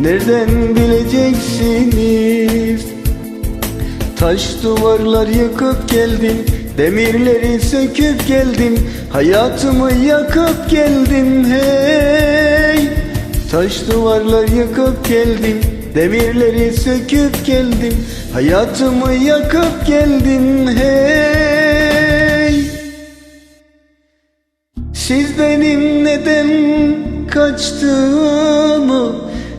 Nereden bileceksiniz? Taş duvarlar yıkıp geldim Demirleri söküp geldim Hayatımı yakıp geldim hey! Taş duvarlar yıkıp geldim Demirleri söküp geldim Hayatımı yakıp geldim hey! Siz benim neden kaçtığımı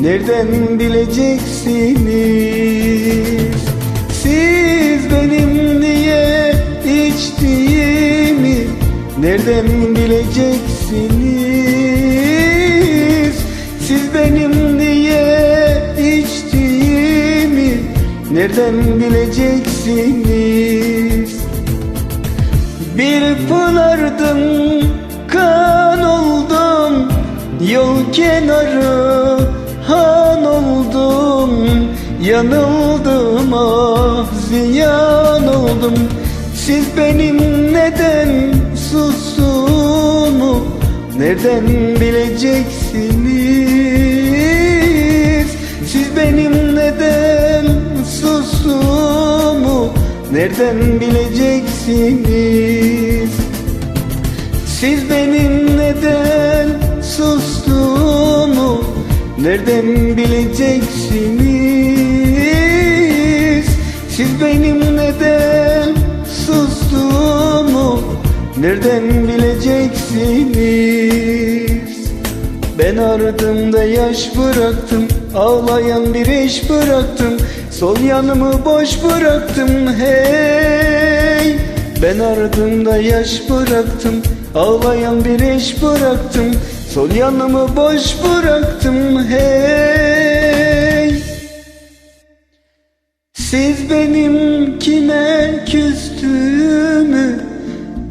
Nereden bileceksiniz? Siz benim niye içtiğimi Nereden bileceksiniz? Siz benim niye içtiğimi Nereden bileceksiniz? Bir pınardım kan oldum Yol kenarı Yanıldım ah ziyan oldum. Siz benim neden susumu Nereden bileceksiniz? Siz benim neden susumu Nereden bileceksiniz? Siz benim neden sustuğumu Nereden bileceksiniz Nereden bileceksiniz? Ben ardımda yaş bıraktım Ağlayan bir eş bıraktım. Sol yanımı boş bıraktım hey. Ben ardımda yaş bıraktım Ağlayan bir eş bıraktım. Sol yanımı boş bıraktım hey. Siz benim kime küstüğümü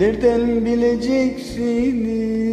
Nereden bileceksiniz